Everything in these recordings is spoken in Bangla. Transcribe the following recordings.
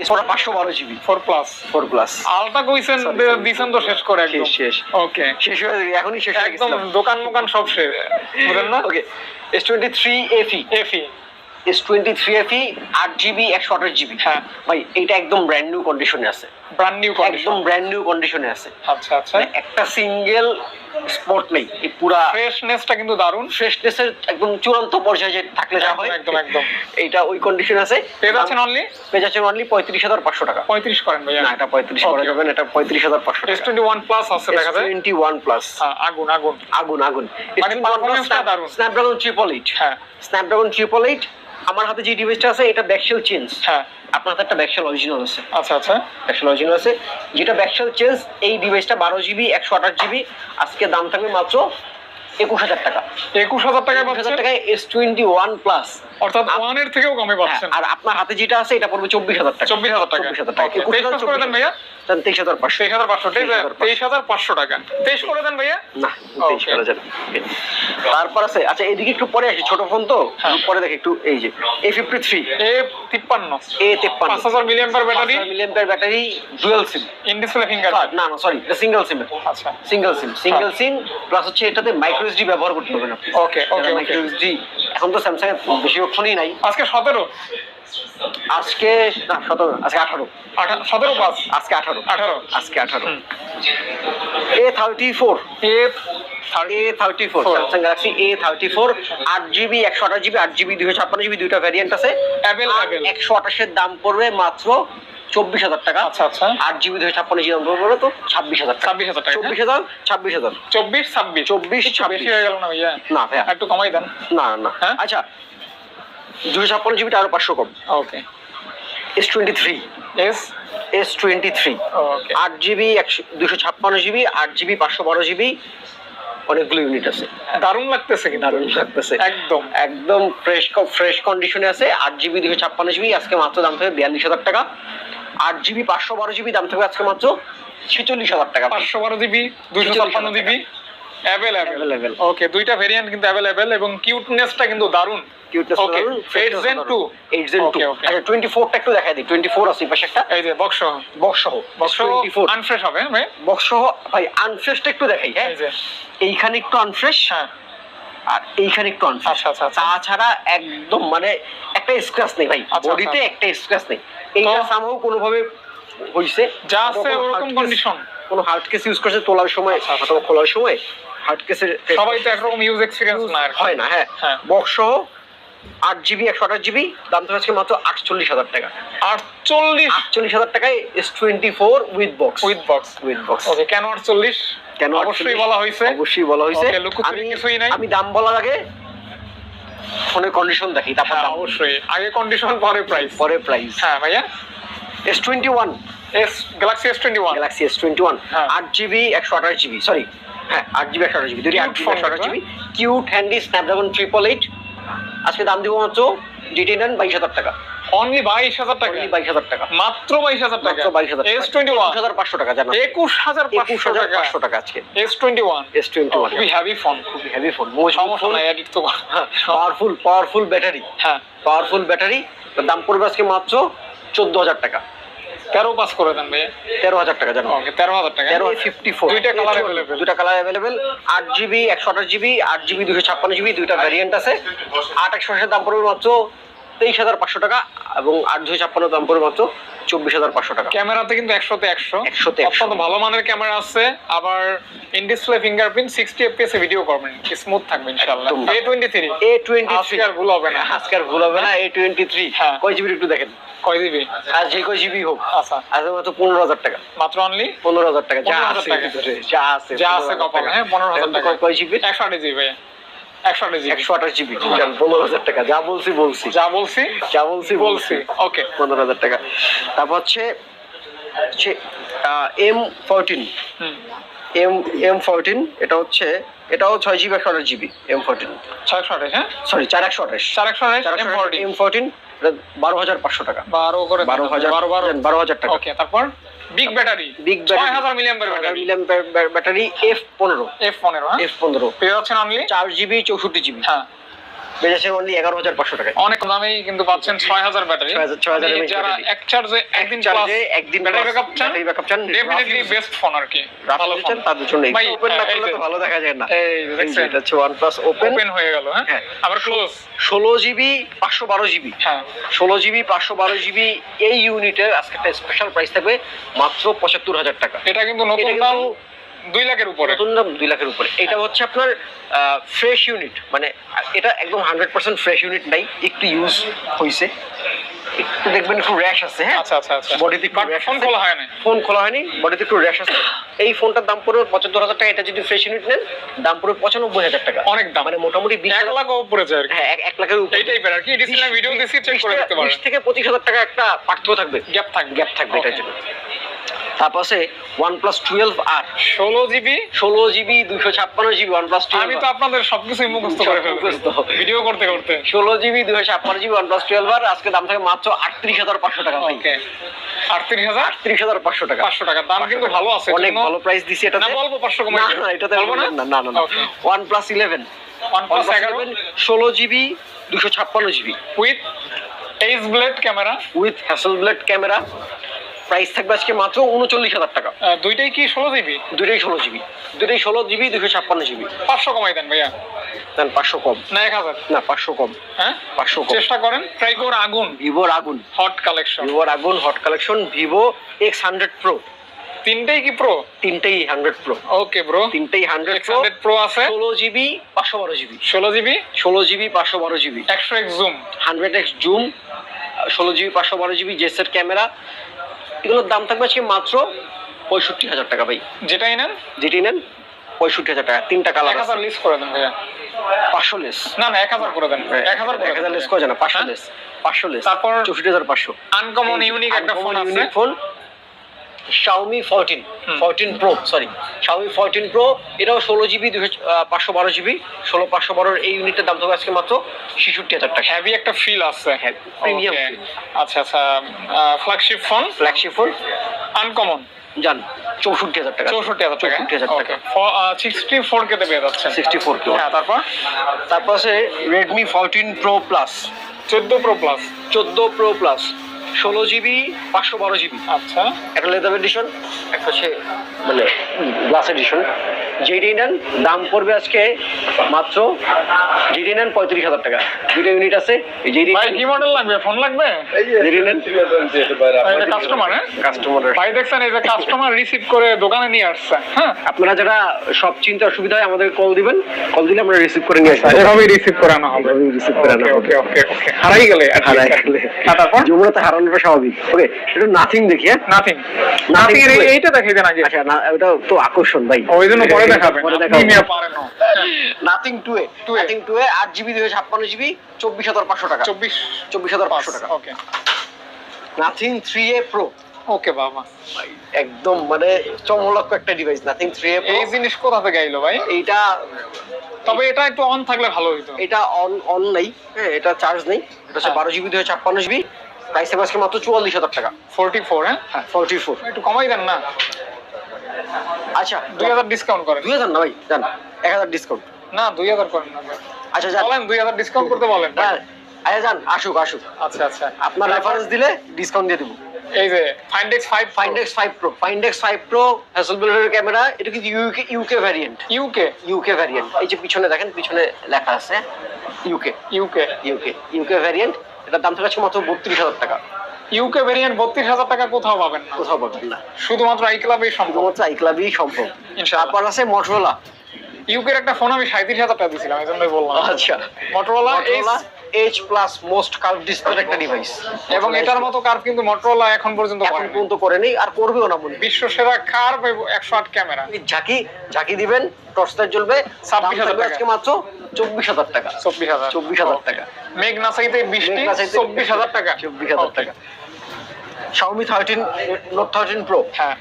এছাড়া পাঁচশো বারো GB four plus four plus ultra কইছেন Sorry, sorry. দিছেন তো শেষ করে একদম। শেষ, শেষ। ওকে শেষ হয়ে এখনই শেষ একদম দোকান মোকান সব শেষ। বুঝলেন না? Okay S twenty three FE FE S twenty three FE আট জিবি একশো আঠাশ জিবি হ্যাঁ। ভাই এটা একদম ব্র্যান্ড নিউ কন্ডিশনে আছে। ব্র্যান্ড নিউ একদম ব্র্যান্ড নিউ কন্ডিশনে আছে। আচ্ছা আচ্ছা। মানে একটা সিঙ্গেল স্পট নেই এই পুরা ফ্রেশনেসটা কিন্তু দারুণ। ফ্রেশনেসের একদম চূড়ান্ত পর্যায়ে যে থাকলে যা হয় একদম, একদম। এইটা ওই কন্ডিশন আছে। পেয়ে যাচ্ছেন অনলি পেয়ে যাচ্ছেন অনলি পঁয়ত্রিশ হাজার পাঁচশো টাকা। পঁয়ত্রিশ করেন ভাইয়া। না এটা পঁয়ত্রিশ করা. যাবে না এটা পঁয়ত্রিশ হাজার পাঁচশো এস টোয়েন্টি ওয়ান প্লাস আছে দেখা যায়? টোয়েন্টি ওয়ান প্লাস আগুন আগুন। আগুন আগুন। মানে performance টা দারুণ। স্ন্যাপড্রাগন ট্রিপল এইট হ্যাঁ। স্ন্যাপড্রাগন ট্রিপল এইট আমার হাতে যে ডিভাইসটা আছে এটা ব্যাকশেল চেঞ্জ হ্যাঁ। আপনার হাতে একটা ব্যাকশেল অরিজিনাল আছে। আচ্ছা আচ্ছা। ব্যাকশেল অরিজিনাল আছে। যেটা ব্যাকশেল চেঞ্জ এই ডিভাইসটা বারো জিবি একশো আঠাশ জিবি আজকে দাম থাকবে মাত্র একুশ হাজার টাকা। একুশ হাজার টাকায় একুশ হাজার টাকায় এস টোয়েন্টি ওয়ান প্লাস অর্থাৎ ওয়ানের থেকেও কমে পাচ্ছেন। আর আপনার হাতে যেটা আছে এটা পড়বে চব্বিশ হাজার টাকা। চব্বিশ হাজার টাকা। চব্বিশ হাজার টাকা। একুশ হাজার পাঁচ করে দেন ভাইয়া তেইশ হাজার পাঁচশো। তেইশ হাজার পাঁচশো ঠিক আছে? 23,500 তেইশ হাজার পাঁচশো টাকা। তেইশ করে দেন ভাইয়া? না তেইশ করা যাবে তারপর আছে আচ্ছা এদিকে একটু পরে আসি ছোট ফোন তো। হ্যাঁ। পরে দেখি একটু এই যে এ ফিফটি থ্রি এ তিপ্পান্ন এ তেপ্পান্ন পাঁচ হাজার million per battery million battery dual sim in display finger না না সরি সিঙ্গেল সিম আচ্ছা। Single sim single sim plus হচ্ছে এটাতে মাইক্রো এসডি ব্যবহার করতে হবে না Okay, okay, মাইক্রো. এসডি এখন তো স্যামসাং এর বেশিরভাগ নাই। আজকে সতেরো। আজকে না সতেরো আজকে আঠারো। সতেরো পাঁচ আজকে আঠারো। আঠারো। আজকে আঠারো। A thirty four A A thirty four Samsung Galaxy A thirty four আট জিবি একশো আঠাশ জিবি আট জিবি দুশো ছাপ্পান্ন জিবি দুইটা ভ্যারিয়েন্ট আছে। একশো আঠাশের দাম পড়বে মাত্র চব্বিশ হাজার টাকা। আচ্ছা আচ্ছা। আট জিবি দুশো ছাপ্পান্ন জিবি তো ছাব্বিশ হাজার ছাব্বিশ হাজার টাকা চব্বিশ হাজার ছাব্বিশ হাজার। চব্বিশ ছাব্বিশ। চব্বিশ ছাব্বিশ হয়ে গেল না ভাইয়া? না ভাইয়া। একটু কমাই দেন। না না। হ্যাঁ? আচ্ছা দুশো ছাপ্পান্ন জিবিটা আরও পাঁচশো কম। Okay. S twenty three S S twenty three আট জিবি একশো দুশো ছাপ্পান্ন জিবি আট জিবি পাঁচশো বারো জিবি অনেকগুলো ইউনিট আছে। দারুণ লাগতেছে কিন্তু। দারুণ লাগতেছে। একদম। একদম ফ্রেশ ফ্রেশ কন্ডিশনে আছে। আট জিবি দুশো ছাপ্পান্ন জিবি আজকে মাত্র দাম থাকবে বিয়াল্লিশ হাজার টাকা। আট জিবি পাঁচশো বারো জিবি দাম থাকবে আজকে মাত্র ছেচল্লিশ হাজার টাকা। পাঁচশো বারো জিবি দুইশো ছাপ্পান্ন জিবি। Available Available. ওকে দুইটা ভেরিয়েন্ট কিন্তু অ্যাভেলেবেল এবং কিউটনেসটা কিন্তু দারুণ। টু. আচ্ছা একটু দেখাই দিই। টোয়েন্টি ফোর আছে পাশে একটা? এই যে বক্স বক্স সহ। বক্স টোয়েন্টি আনফ্রেশ হবে ভাই? বক্স সহ ভাই আনফ্রেশটা একটু দেখাই হ্যাঁ? এইখানে একটু আনফ্রেশ হ্যাঁ। আর এইখানে একটু আনফ্রেশ আচ্ছা আচ্ছা আচ্ছা। তাছাড়া একদম মানে একটা স্ক্র্যাচ নেই ভাই। বডিতে। একটা স্ক্র্যাচ নেই। এইটা সামহাও কোনোভাবে হইছে। যা আছে ওরকম কন্ডিশন কোনো হার্ড কেস ইউজ করছে তোলার সময় অথবা খোলার সময় হার্ড কেসের সবাই তো একরকম ইউজ এক্সপিরিয়েন্স না হয় না হ্যাঁ। হ্যাঁ। বক্স সহ আট জিবি একশো আঠাশ জিবি দাম তো আজকে মাত্র আটচল্লিশ হাজার টাকা। আটচল্লিশ? আটচল্লিশ হাজার টাকায় S twenty four with box with box with box okay কেন আটচল্লিশ? কেন অবশ্যই বলা হয়েছে। অবশ্যই বলা হয়েছে। আমি কিছুই নাই। আমি দাম বলার আগে ফোনের কন্ডিশন দেখি তারপর হ্যাঁ অবশ্যই। আগে কন্ডিশন পরে প্রাইস পরে প্রাইস হ্যাঁ ভাইয়া? S twenty one S Galaxy S twenty one Galaxy S twenty one. আট জিবি একশো আঠাশ জিবি সরি হ্যাঁ আট জিবি একশো আঠাশ জিবি দুটি আট জিবি একশো আঠাশ GB. Cute handy Snapdragon triple eight আজকে দাম দিব মাত্র ডিটি নেন বাইশ হাজার টাকা। অনলি বাইশ হাজার টাকা। বাইশ হাজার টাকা। মাত্র বাইশ হাজার টাকা। বাইশ হাজার এস টোয়েন্টি ওয়ান হাজার পাঁচশো টাকা জানো। একুশ হাজার একুশ হাজার টাকা পাঁচশো টাকা আজকে। S twenty one S twenty one খুবই হ্যাভি ফোন খুবই হেভি ফোন সমস্যা নাই এডিট তো করা। পাওয়ারফুল পাওয়ারফুল ব্যাটারি হ্যাঁ। পাওয়ারফুল ব্যাটারি দাম পড়বে আজকে মাত্র চোদ্দ হাজার টাকা। তেরো পাস করে দেন ভাইয়া। তেরো হাজার টাকা জানো। তেরো হাজার টাকা। তেরো ফিফটি ফোর দুইটা কালার অ্যাভেলেবেল দুইটা কালার অ্যাভেলেবেল আট জিবি একশো আঠাশ জিবি আট জিবি দুশো ছাপ্পান্ন জিবি দুইটা ভ্যারিয়েন্ট আছে। আট একশো দাম পড়বে মাত্র তেইশ হাজার পাঁচশো টাকা এবং আট দুশো ছাপ্পান্ন দাম পড়বে মাত্র চব্বিশ হাজার পাঁচশো টাকা। ক্যামেরাতে কিন্তু একশোতে একশো। 100 তে 100 অত্যন্ত ভালো মানের ক্যামেরা আছে আবার in display fingerprint sixty FPS A video করবেন স্মুথ থাকবে ইনশাআল্লাহ। A twenty three A twenty আজকে আর ভুল হবে না। আজকে আর ভুল হবে না এ টোয়েন্টি থ্রি হ্যাঁ। কয় জিবির একটু দেখেন। কয় দিবি আর যে কয় জিবি হোক। আচ্ছা। আজকে মাত্র পনেরো হাজার টাকা। মাত্র অনলি পনেরো হাজার টাকা। যা আছে যা আছে যা আছে 15,000 কপালে। হ্যাঁ পনেরো হাজার টাকা। কয়- জিবি একশো আট জিবি একশো আট জিবি। একশো আঠাশ জিবি পনেরো হাজার টাকা। যা বলছি বলছি। যা বলছি যা বলছি বলছি। ওকে পনেরো হাজার টাকা। তারপর হচ্ছে M fourteen. M M fourteen এটা হচ্ছে এটাও ছয় জিবি একশো আঠাশ জিবি এম ফোরটিন। ছয়শো আঠাশ হ্যাঁ? সরি চার একশো আঠাশ। চার একশো আঠাশ এম ফোরটিন। বারো হাজার পাঁচশো টাকা। বারো করে বারো হাজার বারো বারো। বারো হাজার টাকা। ওকে তারপর? বিগ ব্যাটারি বিগ ব্যাটারি হাজার million battery milliamp battery F পনেরো। এফ পনেরো হ্যাঁ? এফ পনেরো। পেয়ে যাচ্ছেন অনলি চার জিবি চৌষট্টি জিবি হ্যাঁ। বেজেছে অনলি এগারো হাজার পাঁচশো টাকায়। অনেক দামেই কিন্তু পাচ্ছেন ছয় হাজার ব্যাটারি। 6000 6000 যারা এক চার্জে একদিন চার্জে একদিন ব্যাটারি ব্যাকআপ চান ব্যাটারি ব্যাকআপ চান ডেফিনেটলি বেস্ট ফোন আর কি ভালো ফোন তাদের জন্য ভাই, ওপেন না করলে তো ভালো দেখা যায় না। এই যে দেখছেন? এটা হচ্ছে OnePlus ওপেন ওপেন হয়ে গেল হ্যাঁ। আবার ক্লোজ ষোলো জিবি পাঁচশো বারো জিবি। হ্যাঁ। ষোলো জিবি পাঁচশো বারো জিবি এই ইউনিটের আজকে একটা স্পেশাল প্রাইস থাকবে মাত্র পঁচাত্তর হাজার টাকা। এটা কিন্তু নতুন দাম। দুই লাখের উপরে। নতুন দাম দুই লাখের উপরে। এটা হচ্ছে আপনার ফ্রেশ ইউনিট মানে এটা একদম হান্ড্রেড পার্সেন্ট ফ্রেশ ইউনিট নাই একটু ইউজ হয়েছে একটু দেখবেন একটু র্যাশ আছে হ্যাঁ? আচ্ছা আচ্ছা আচ্ছা। বডিতে ফোন খোলা হয় না ফোন খোলা হয়নি। বডিতে একটু র্যাশ আছে। এই ফোনটার দাম পড়বে পঁচাত্তর হাজার টাকা। এটা যদি ফ্রেশ ইউনিট নেন দাম পড়বে পঁচানব্বই হাজার টাকা। অনেক দাম। মানে মোটামুটি বিশ এক লাখ উপরে যায় হ্যাঁ এক- লাখের উপরে। এই টাইপের আর কি ডিসপ্লে ভিডিও দিছি চেক করে দেখতে পারেন। বিশ থেকে পঁচিশ হাজার টাকা একটা পার্থক্য থাকবে। গ্যাপ থাকবে। গ্যাপ থাকবে এটার জন্য। তারপর আছে ওয়ান প্লাস টুয়েলভ আর ষোলো জিবি? ষোলো জিবি দুশো ছাপ্পান্ন জিবি ওয়ান প্লাস আমি তো আপনাদের সবকিছুই মুখস্থ করে মুখস্থ। ভিডিও করতে করতে। ষোলো জিবি দুশো ছাপ্পান্ন জিবি ওয়ান প্লাস টুয়েলভ আর আজকে দাম থাকে মাত্র আটত্রিশ হাজার পাঁচশো টাকা ওকে আটত্রিশ হাজার? আটত্রিশ হাজার পাঁচশো টাকা। পাঁচশো টাকা। দাম কিন্তু ভালো আছে অনেক ভালো প্রাইস দিছি এটা না বলব পাঁচশো না এটাতে বলব না? না না না না one plus eleven one plus এগারো? ষোলো জিবি দুশো ছাপ্পান্ন GB. With H blade camera with Hasselblad camera price থাকবে আজকে মাত্র উনচল্লিশ হাজার টাকা। দুইটাই কি ষোলো জিবি? দুটোই ষোলো জিবি। দুটোই ষোলো জিবি দুশো ছাপ্পান্ন জিবি। পাঁচশো কমাই দেন ভাইয়া। দেন পাঁচশো কম। না এক হাজার। না পাঁচশো কম। হ্যাঁ? পাঁচশো কম। চেষ্টা করেন ট্রাই করে আগুন। ভিভোর আগুন। হট কালেকশন ভিভোর আগুন hot collection Vivo X hundred pro তিনটেই কি প্রো তিনটেই হান্ড্রেড প্রো ওকে ব্রো তিনটেই হান্ড্রেড প্রো প্রো আছে। ষোলো জিবি পাঁচশো বারো জিবি। ষোলো জিবি? ষোলো জিবি পাঁচশো বারো জিবি। একশো X zoom hundred X zoom ষোলো জিবি পাঁচশো বারো জিবি জেসের ক্যামেরা এগুলোর দাম থাকবে আজকে মাত্র পঁয়ষট্টি হাজার টাকা ভাই। যেটাই নেন। যেটাই নেন পঁয়ষট্টি হাজার টাকা। তিনটা কালার এক হাজার করে দেন ভাইয়া। পাঁচশো লেস না না এক হাজার করে দেন। এক হাজার এক হাজার লেস করে জানা পাঁচশো হ্যাঁ? লেস পাঁচশো লেস তারপর চৌষট্টি হাজার পাঁচশো। আনকমন ইউনিক একটা ফোন ইউনিক ফোন Xiaomi 14 হুম। 14 Pro সরি Xiaomi 14 Pro এটাও ষোলো জিবি পাঁচশো বারো জিবি ষোলো পাঁচশো বারোর এই ইউনিটের দাম থাকবে আজকে মাত্র ছেষট্টি হাজার টাকা। হ্যাভি একটা ফিল আছে। Okay. আচ্ছা আচ্ছা flagship phone flagship phone uncommon জান চৌষট্টি হাজার টাকা। চৌষট্টি হাজার টাকা। চৌষট্টি হাজার টাকা। সিক্সটি ফোর কেতে পেয়ে যাচ্ছেন। Sixty four K. হ্যাঁ তারপর? তারপর আছে রেডমি ফোরটিন প্রো প্লাস চোদ্দ প্রো প্লাস চোদ্দ প্রো প্লাস ষোলো জিবি পাঁচশো বারো জিবি। আচ্ছা। একটা লেদার এডিশন একটা হচ্ছে মানে গ্লাস এডিশন যেটি নেন দাম পড়বে আজকে মাত্র যেটি নেন পঁয়ত্রিশ হাজার টাকা। দুটো ইউনিট আছে যেটি ভাই কি মডেল লাগবে? ফোন লাগবে? যেটি নেন কাস্টমার হ্যাঁ? কাস্টমার ভাই দেখছেন এই যে কাস্টমার রিসিভ করে দোকানে নিয়ে আসছে হ্যাঁ? আপনারা যারা সব চিন্তা অসুবিধা হয় আমাদের কল দিবেন। কল দিলে আমরা রিসিভ করে নিয়ে আসব। এভাবেই রিসিভ করানো হবে। এভাবেই করানো ওকে হবে। ওকে ওকে ওকে হারাই গেলে হারাই গেলে। তারপর যমুনাতে হারানোটা স্বাভাবিক। ওকে একটু নাথিং দেখি হ্যাঁ? নাথিং নাথিং এর এইটা দেখাই দেন আগে। আচ্ছা না ওটা তো আকর্ষণ ভাই। ওই জন্য পরে দেখাবেন। পরে আপনি দেখাবো পারেন nothing two A 2A nothing two A আট জিবি দুশো ছাপ্পান্ন জিবি চব্বিশ হাজার পাঁচশো টাকা। চব্বিশ চব্বিশ হাজার পাঁচশো টাকা। Okay nothing three A pro okay বাবা। একদম মানে চমলক্ষ একটা device nothing three A pro এই জিনিস কোথা থেকে আইলো ভাই? এইটা তবে এটা একটু অন থাকলে ভালো হইতো। এটা অন অন নেই হ্যাঁ এটা চার্জ নেই। এটা হচ্ছে হ্যাঁ। বারো জিবি দুশো ছাপ্পান্ন জিবি প্রাইস আজকে মাত্র চুয়াল্লিশ হাজার টাকা। ফোরটি ফোর হ্যাঁ? হ্যাঁ ফোরটি ফোর একটু কমাই দেন না। আচ্ছা দুই হাজার ডিসকাউন্ট করেন। দুই হাজার না ভাই জান এক হাজার ডিসকাউন্ট না দুই হাজার করেন না আচ্ছা বলেন দুই হাজার ডিসকাউন্ট করতে বলেন। হ্যাঁ আচ্ছা যান আসুক আসুক। আচ্ছা আচ্ছা। আপনার রেফারেন্স দিলে ডিসকাউন্ট দিয়ে দেবো। এই যে Find X five Find X five pro Find X five pro হ্যাসেলব্লেডের camera এটা কিন্তু UK UK variant UK UK variant এই যে পিছনে দেখেন পিছনে লেখা আছে UK UK UK UK variant এটার দাম থাকছে মাত্র বত্রিশ হাজার টাকা। ইউকে ভেরিয়েন্ট বত্রিশ হাজার টাকা কোথাও পাবেন না। কোথাও পাবেন না। শুধুমাত্র আই ক্লাবেই শুধুমাত্র আই ক্লাবেই সম্ভব। তারপর আছে মটোরোলা ইউকের একটা ফোন আমি সাঁত্রিশ হাজার টাকা দিয়েছিলাম এই জন্যই বললাম। আচ্ছা। Motorola Motorola H plus most curve display একটা ডিভাইস এবং এটার মতো কার্ভ কিন্তু মটোরোলা এখন পর্যন্ত এখন। পর্যন্ত করেনি আর করবেও না মনে বিশ্ব সেরা কার্ভ একশো আট ক্যামেরা ঝাঁকি ঝাঁকি দিবেন টর্চ লাইট জ্বলবে 26,000 দাম টাকা। আজকে মাত্র চব্বিশ হাজার টাকা। চব্বিশ হাজার। চব্বিশ হাজার টাকা। মেঘ বৃষ্টি মেঘনা চাইতে- চব্বিশ হাজার টাকা। চব্বিশ হাজার. টাকা। Xiaomi 13 নোট থার্টিন প্রো হ্যাঁ।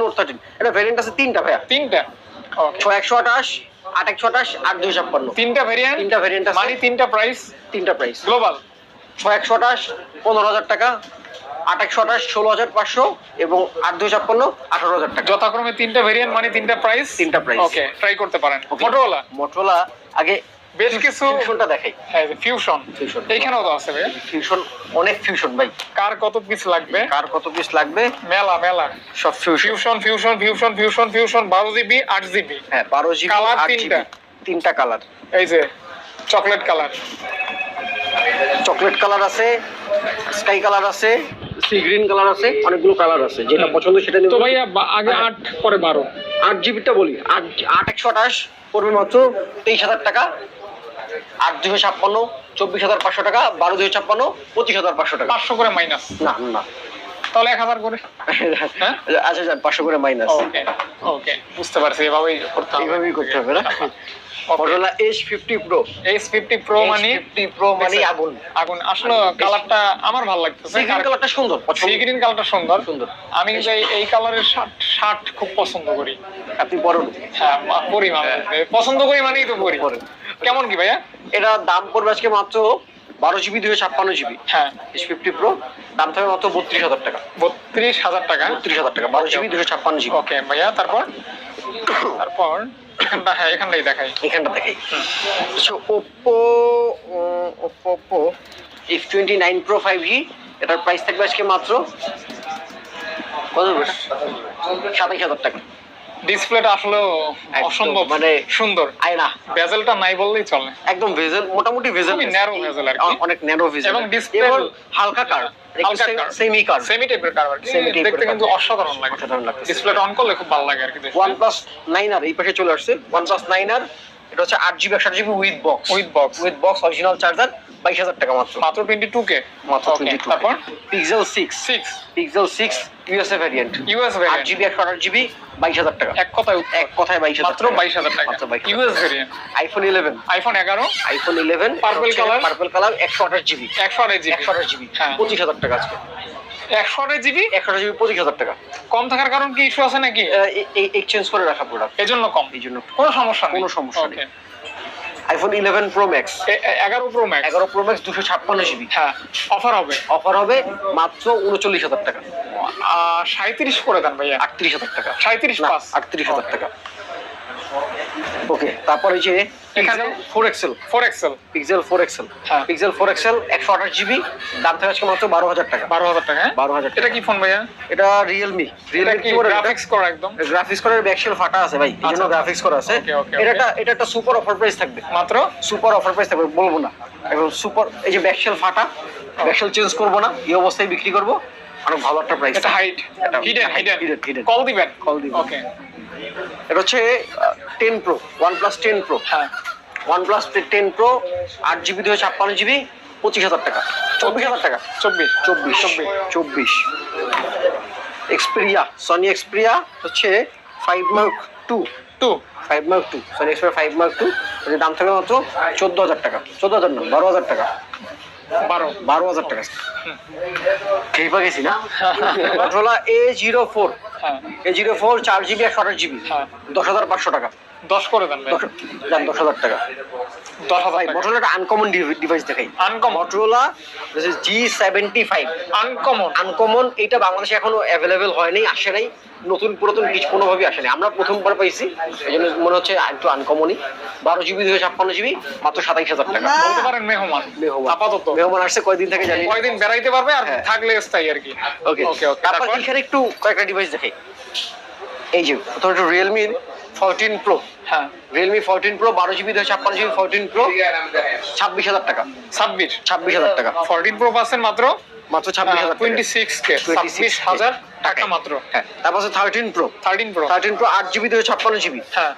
নোট থার্টিন এটা ভেরিয়েন্ট আছে তিনটা ভাইয়া। তিনটা. ছয় একশো আঠাশ আট একশো আঠাশ আট দুই ছাপ্পান্ন। তিনটা ভেরিয়েন্ট তিনটা ভেরিয়েন্ট আছে। মানে তিনটা প্রাইস তিনটা প্রাইস গ্লোবাল ছয় একশো আঠাশ পনেরো হাজার টাকা আট একশো আঠাশ ষোলো হাজার পাঁচশো এবং আট দুই ছাপ্পান্ন আঠারো হাজার টাকা। যথাক্রমে তিনটা ভেরিয়েন্ট মানে তিনটা প্রাইস তিনটা প্রাইস ওকে ট্রাই করতে পারেন। মটোরোলা মোটরোলা আগে বেশ কিছু ফিউশনটা দেখাই। Fusion Fusion। এইখানেও তো আছে ফিউশন অনেক ফিউশন ভাই। কার কত পিস লাগবে? কার কত পিস লাগবে? মেলা মেলা। সব fusion fusion fusion fusion fusion fusion বারো জিবি আট জিবি হ্যাঁ বারো জিবি আট তিনটা। তিনটা কালার এই যে চকলেট কালার চকলেট কালার আছে স্কাই কালার আছে সি গ্রিন কালার আছে অনেকগুলো কালার আছে যেটা পছন্দ সেটা তো নিতে ভাইয়া আগে আট পরে বারো। আট জিবিটা বলি। আট আট একশো আঠাশ পড়বে মাত্র তেইশ হাজার টাকা। আট দুশো ছাপ্পান্ন চব্বিশ হাজার পাঁচশো টাকা বারো দুশো ছাপ্পান্ন পঁচিশ হাজার পাঁচশো টাকা। পাঁচশো করে মাইনাস। না না। তাহলে এক হাজার করে। হ্যাঁ? আচ্ছা পাঁচশো করে মাইনাস। ওকে ওকে বুঝতে পারছি এভাবেই করতে হবে। এইভাবেই করতে হবে না? Motorola S fifty pro H fifty pro মানে ফিফটি প্রো মানে আগুন। আগুন। আসলে কালারটা আমার ভালো লাগতেছে সি গ্রিন কালারটা সুন্দর সি পছন্দ গ্রিন কালারটা সুন্দর। সুন্দর। আমি কিন্তু এই- কালারের শার্ট শার্ট খুব পছন্দ করি। আপনি পরুন। হ্যাঁ পরি মানে পছন্দ করি মানেই তো পরি। পরেন। কেমন কি ভাইয়া? এটা দাম পড়বে আজকে মাত্র বারো জিবি দুশো ছাপ্পান্ন জিবি। হ্যাঁ। এস ফিফটি প্রো দাম থাকবে মাত্র বত্রিশ হাজার টাকা। বত্রিশ হাজার টাকা? বত্রিশ হাজার টাকা বারো জিবি দুশো ছাপ্পান্ন জিবি। ওকে ভাইয়া তারপর? তারপর হ্যাঁ এখানটাই দেখাই। এখানটা দেখাই। F twenty nine pro five G এটার প্রাইস থাকবে আজকে মাত্র কত সাতাইশ হাজার টাকা। ডিসপ্লেটা আসলে অসম্ভব মানে সুন্দর। আয়না। বেজেলটা নাই বললেই চলে। একদম ভেজেল মোটামুটি ভেজেল narrow আর অনেক ন্যারো ভেজেল। এবং display- হালকা কার সেমি কার সেমি টাইপের কারবার Semi দেখতে কিন্তু অসাধারণ লাগে। অসাধারণ লাগতেছে। ডিসপ্লেটা অন করলে খুব ভালো লাগে আর কি এই পাশে চলে আসছে। আর এটা হচ্ছে আট জিবি একশো GB with box with box with box original charger বাইশ হাজার টাকা মাত্র। মাত্র টোয়েন্টি টু কে মাত্র তারপর? Pixel six six Pixel six USA variant US আট ভ্যারিয়েন্ট জিবি একশো আঠাশ জিবি বাইশ হাজার টাকা। এক কথায় এক কথায় বাইশ মাত্র বাইশ হাজার টাকা। মাত্র বাইশ US variant iPhone eleven iPhone এগারো। IPhone eleven Purple color? Purple colour একশো আঠাশ জিবি একশো আড়াই জিবি একশো আঠাশ জিবি হ্যাঁ। পঁচিশ হাজার টাকা আজকে। একশো জিবি একশো আঠাশ জিবি পঁচিশ হাজার টাকা। কম থাকার কারণ কি ইস্যু আছে নাকি? এক্সচেঞ্জ করে রাখা প্রোডাক্ট এই জন্য কম। এই জন্য কোনো সমস্যা কোনো সমস্যা নেই। আইফোন ইলেভেন প্রো ম্যাক্স এগারো প্রো ম্যাক্স এগারো প্রো ম্যাক্স দুশো ছাপ্পান্ন জিবি হ্যাঁ অফার হবে। অফার হবে মাত্র উনচল্লিশ হাজার টাকা। সাঁত্রিশ করে দেন ভাইয়া। আটত্রিশ হাজার টাকা। সাঁত্রিশ আটত্রিশ হাজার টাকা। ওকে তারপরে যে এখানে four XL four XL Pixel four XL হ্যাঁ। পিক্সেল ফোর এক্সেল একশো আঠাশ জিবি দাম থাকে আজকে মাত্র বারো হাজার টাকা। বারো হাজার টাকা হ্যাঁ? বারো হাজার এটা কি ফোন ভাইয়া? এটা রিয়েলমি রিয়েলমি কি গ্রাফিক্স করা একদম? গ্রাফিক্স করার ব্যাকশেল ফাটা আছে ভাই এই জন্য আচ্ছা। গ্রাফিক্স করা আছে। Okay, এটা একটা এটা একটা সুপার অফার প্রাইস থাকবে। মাত্র? সুপার অফার প্রাইস থাকবে বলব না। এবং সুপার এই যে ব্যাকশেল ফাটা ব্যাকশেল চেঞ্জ করব না এই অবস্থায় বিক্রি করব। অনেক ভালো একটা প্রাইস এটা হাইট এটা hidden hidden, hidden hidden. Call দিবেন? Call দিবেন। ওকে এটা হচ্ছে ten pro one plus ten pro হ্যাঁ। ওয়ান প্লাস টেন প্রো আট জিবি দুশো ছাপ্পান্ন জিবি পঁচিশ হাজার টাকা। চব্বিশ হাজার টাকা। চব্বিশ। চব্বিশ। চব্বিশ। চব্বিশ। এক্সপিরিয়া সনি এক্সপিরিয়া হচ্ছে five mark two two five mark two Sony Xperia five mark two এর দাম থাকবে মাত্র চোদ্দ হাজার টাকা। চোদ্দ হাজার না বারো হাজার টাকা। বারো। বারো হাজার টাকা। গেছি না? A zero four A zero four চার জিবি একশো আঠাশ জিবি হ্যাঁ। দশ হাজার পাঁচশো টাকা। দশ করে দেন দশ হাজার টাকা। দশ হাজার ভাই আনকমন ডিভাইস দেখাই। Motorola G seventy five uncommon uncommon এটা বাংলাদেশে এখনও অ্যাভেলেবেল হয়নি আসে নাই। নতুন পুরাতন কিছু কোনোভাবেই আসে নাই। আমরা প্রথমবার পাইছি এই জন্য মনে হচ্ছে একটু আনকমনই বারো জিবি দুশো ছাপ্পান্ন জিবি মাত্র সাতাইশ হাজার টাকা। বলতে পারেন মেহমান। মেহমান। আপাতত। মেহমান আসছে কয়দিন থেকে জানি কয়দিন বেড়াইতে পারবে আর হ্যাঁ। থাকলে স্থায়ী আর কি। ওকে ওকে ওকে তারপর এখানে একটু কয়েকটা ডিভাইস দেখে এই যে প্রথমে একটু রিয়েলমির ফোরটিন প্রো হ্যাঁ। রিয়েলমি ফোরটিন প্রো বারো জিবি দুশো ছাপ্পান্ন জিবি ফোরটিন প্রো ছাব্বিশ হাজার টাকা। ছাব্বিশ? ছাব্বিশ হাজার টাকা। ফোরটিন প্রো পার্সেন্ট মাত্র? মাত্র ছাব্বিশ হাজার টোয়েন্টি সিক্স কে 26K ছাব্বিশ হাজার টাকা মাত্র। হ্যাঁ তারপর আছে thirteen pro thirteen pro thirteen pro আট জিবি দুশো ছাপ্পান্ন জিবি হ্যাঁ।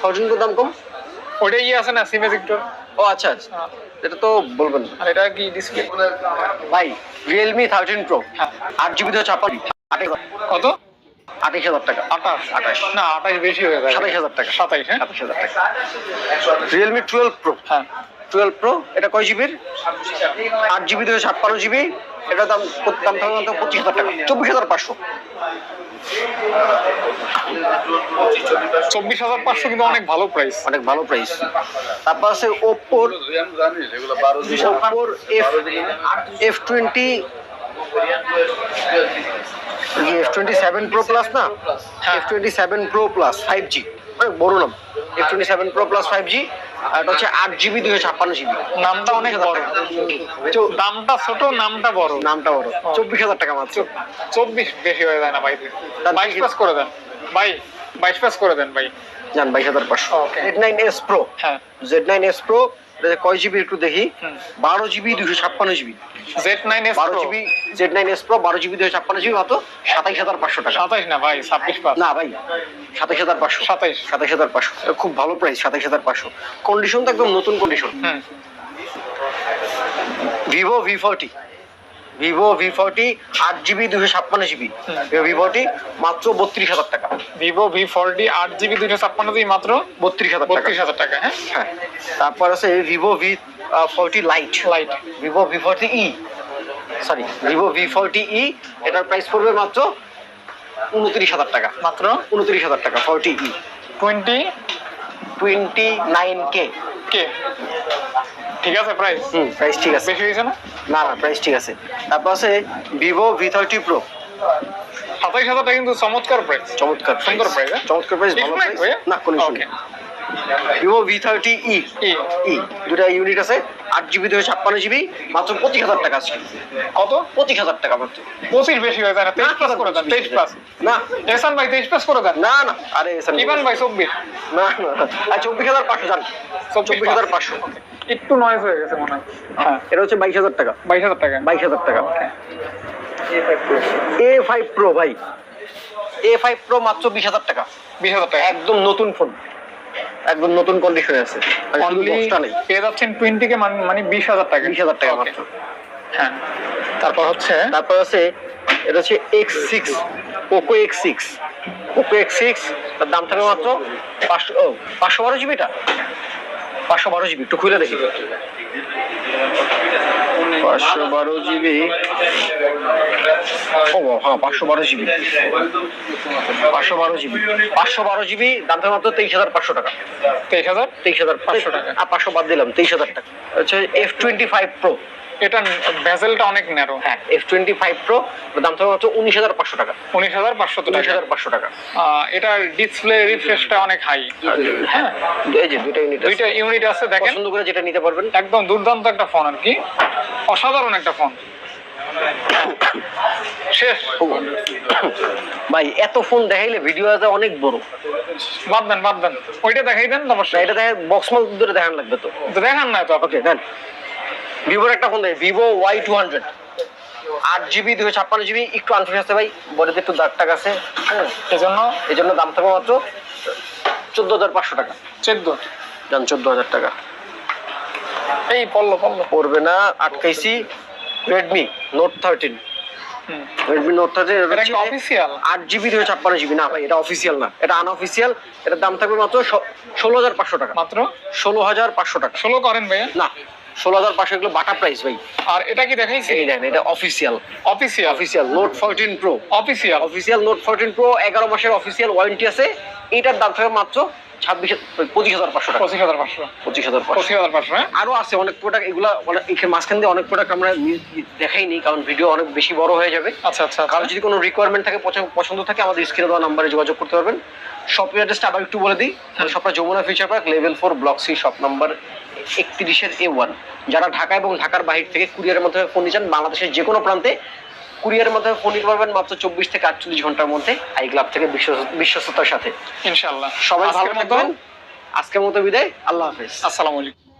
থার্টিন প্রো দাম কম? ওইটা ইয়ে আছে না সিমেজিক্টর ও আচ্ছা আচ্ছা। এটা তো বলবেন আর এটা কি ডিসপ্লে ভাই রিয়েলমি থার্টিন প্রো হ্যাঁ। আট জিবি দুশো ছাপ্পান্ন কত? আঠাশ হাজার টাকা। আঠাশ? আঠাশ না আঠাশ বেশি হয়ে যায় সাতাইশ হাজার টাকা। সাতাইশ হ্যাঁ? সাতাইশ হাজার টাকা। রিয়েলমি টুয়েলভ প্রো হ্যাঁ। টুয়েলভ প্রো এটা কয় জিবির আট জিবি দুশো ছাপ্পান্ন জিবি এটা দাম দাম থাকবে পঁচিশ হাজার টাকা। চব্বিশ হাজার পাঁচশো। চব্বিশ হাজার পাঁচশো কিন্তু অনেক ভালো প্রাইস অনেক ভালো প্রাইস তারপর আছে ওপ্পোর ওপ্পোর F F twenty F twenty seven pro plus না। F twenty seven pro plus five G অনেক বড় নাম। F twenty seven pro plus five G আর এটা হচ্ছে আট জিবি দুশো ছাপ্পান্ন জিবি নামটা অনেক বড়। দামটা ছোট নামটা বড়। নামটা বড়। চব্বিশ হাজার টাকা মাত্র। চব্বিশ বেশি হয়ে যায় না ভাই। বাইশ পাস করে দেন। ভাই বাইশ পাস করে দেন ভাই। জান বাইশ হাজার পাঁচশো। জেড নাইন এস প্রো হ্যাঁ। জেড নাইন এস প্রো কয় জিবি একটু দেখি? বারো জিবি দুশো ছাপ্পান্ন জিবি জেড নাইন এস বারো GB Z nine S pro বারো জিবি দুশো ছাপ্পান্ন জিবি মাত্র সাতাইশ হাজার পাঁচশো টাকা। সাতাইশ না ভাই ছাব্বিশ না ভাই সাতাইশ হাজার পাঁচশো। সাতাইশ। সাতাইশ হাজার পাঁচশো। খুব ভালো প্রাইস সাতাইশ হাজার পাঁচশো। কন্ডিশন তো একদম নতুন condition Vivo V forty Vivo V forty আট জিবি দুশো ছাপ্পান্ন জিবি। ভি ফোরটি মাত্র বত্রিশ হাজার টাকা। ভিভো ভি ফোরটি আট জিবি দুশো ছাপ্পান্ন জিবি মাত্র বত্রিশ হাজার বত্রিশ হাজার টাকা হ্যাঁ? হ্যাঁ। তারপর আছে Vivo V forty lite lite Vivo V forty E sorry Vivo V forty E এটার প্রাইস পড়বে মাত্র উনত্রিশ হাজার টাকা। মাত্র? উনত্রিশ হাজার টাকা forty E twenty twenty nine K K ঠিক আছে প্রাইস হুম প্রাইস ঠিক আছে। বেশি হয়েছে না? না না প্রাইস ঠিক আছে। তারপর আছে ভিভো ভি থার্টি প্রো সাতাইশ হাজার টাকা কিন্তু চমৎকার প্রাইস চমৎকার সুন্দর price, হ্যাঁ? চমৎকার প্রাইস ভালো প্রাইস? না কোনো issue Vivo V thirty E E দুটা ইউনিট আছে আট জিবি দুশো ছাপ্পান্ন জিবি মাত্র পঁচিশ হাজার টাকা আছে। কত? পঁচিশ হাজার টাকা মাত্র। পঁচিশ বেশি হয়ে যায় না তেইশ প্লাস করে দেন তেইশ প্লাস না। এসান ভাই তেইশ প্লাস করে দেন। না না আরে এসব ইভান ভাই চব্বিশ। না না চব্বিশ হাজার পাঁচশো জান। চব্বিশ হাজার পাঁচশো। একটু নয়েজ হয়ে গেছে মনে হয়। হ্যাঁ এটা হচ্ছে বাইশ হাজার টাকা। বাইশ হাজার টাকা। বাইশ হাজার টাকা। এ ফাইভ প্রো ভাই। এ ফাইভ প্রো মাত্র বিশ হাজার টাকা। বিশ হাজার টাকা। একদম নতুন ফোন একদম নতুন কন্ডিশনে আছে। পেয়ে যাচ্ছেন টোয়েন্টি কে মানে মানে বিশ হাজার টাকা। বিশ হাজার টাকা. মাত্র। হ্যাঁ। তারপর হচ্ছে? তারপর আছে এটা হচ্ছে X six Poco X six Poco X six তার দাম থাকবে মাত্র পাঁচশো পাঁচশো বারো জিবিটা পাঁচশো বারো জিবি একটু খুলে দেখি। পাঁচশো বারো জিবি? ও হ্যাঁ পাঁচশো বারো জিবি। পাঁচশো বারো জিবি। পাঁচশো বারো জিবি দাম থাকবে মাত্র তেইশ হাজার পাঁচশো টাকা। তেইশ হাজার? তেইশ হাজার পাঁচশো টাকা। আর পাঁচশো বাদ দিলাম তেইশ হাজার টাকা হচ্ছে এফ টোয়েন্টি ফাইভ প্রো। এটা ভেজেলটা অনেক ন্যারো হ্যাঁ এফ টোয়েন্টি ফাইভ প্রো দাম থাকবে মাত্র উনিশ হাজার পাঁচশো টাকা। উনিশ হাজার পাঁচশো উনিশ টাকা হাজার পাঁচশো টাকা। এটার ডিসপ্লে রিফ্রেশটা অনেক হাই হ্যাঁ এই যে দুইটা ইউনিট দুইটা ইউনিট আছে দেখেন। পছন্দ করে যেটা নিতে পারবেন। একদম দুর্দান্ত একটা ফোন আর কি। অসাধারণ একটা ফোন শেষ। ভাই এত ফোন দেখাইলে ভিডিও আছে অনেক বড়। বাদ দেন বাদ দেন। ওইটা দেখাই দেন অবশ্যই। এটা দেখে বক্স মাল ধরে দেখান লাগবে তো। দেখান না তো আপনি ওকে দেন। ভিভোর একটা ফোন দেয় ভিভো ওয়াই টু হান্ড্রেড আট জিবি দুশো ছাপ্পান্ন জিবি একটু আনফিস আছে ভাই বডিতে একটু দাগ টাগ আছে হ্যাঁ? এই জন্য এই জন্য দাম থাকবে মাত্র চোদ্দ হাজার পাঁচশো টাকা। চোদ্দ। জান চোদ্দ হাজার টাকা। এই পড়ল পড়ল। পড়বে না আটকাইছি। Redmi note thirteen Redmi note thirteen এটা কি অফিসিয়াল আট জিবি দুশো ছাপ্পান্ন জিবি না ভাই এটা অফিসিয়াল না। এটা আনঅফিসিয়াল এটার দাম থাকবে মাত্র ষোলো হাজার পাঁচশো টাকা। মাত্র? ষোলো হাজার পাঁচশো টাকা। ষোলো করেন ভাইয়া? না। ষোলো হাজার পাঁচশো এগুলো বাটা প্রাইস ভাই। আর এটা কি দেখাইছি? দেন এটা official official official note fourteen pro official official note fourteen pro এগারো মাসের অফিসিয়াল ওয়ারেন্টি আছে। এইটার দাম থাকবে মাত্র ছাব্বিশ পঁচিশ হাজার পাঁচশো পঁচিশ হাজার পাঁচশো। পঁচিশ হাজার পাঁচশো। পঁচিশ হাজার পাঁচশো হ্যাঁ? আরও আছে অনেক প্রোডাক্ট এগুলা এখানে মাঝখান দিয়ে অনেক প্রোডাক্ট আমরা দেখাইনি কারণ ভিডিও অনেক বেশি বড় হয়ে যাবে। আচ্ছা আচ্ছা কারও যদি কোনো রিকোয়ারমেন্ট থাকে পছন্দ- থাকে আমাদের স্ক্রিনে দেওয়া নাম্বারে যোগাযোগ করতে পারবেন। শপের অ্যাড্রেসটা আবার একটু বলে দিই। শপটা Jamuna future park level four block C shop number একত্রিশের A one যারা ঢাকা এবং ঢাকার বাহির থেকে কুরিয়ারের মাধ্যমে ফোন নিয়েছেন বাংলাদেশের যে কোনো প্রান্তে কুরিয়ারের মাধ্যমে ফোন নিতে পারবেন মাত্র চব্বিশ থেকে আটচল্লিশ ঘণ্টার মধ্যে আই ক্লাব থেকে বিশ্বস্ত- বিশ্বস্ততার সাথে। ইনশাল্লাহ সবাই ভালো থাকবেন। আজকের মতো বিদায়। আল্লাহ হাফিজ। আসসালামু আলাইকুম।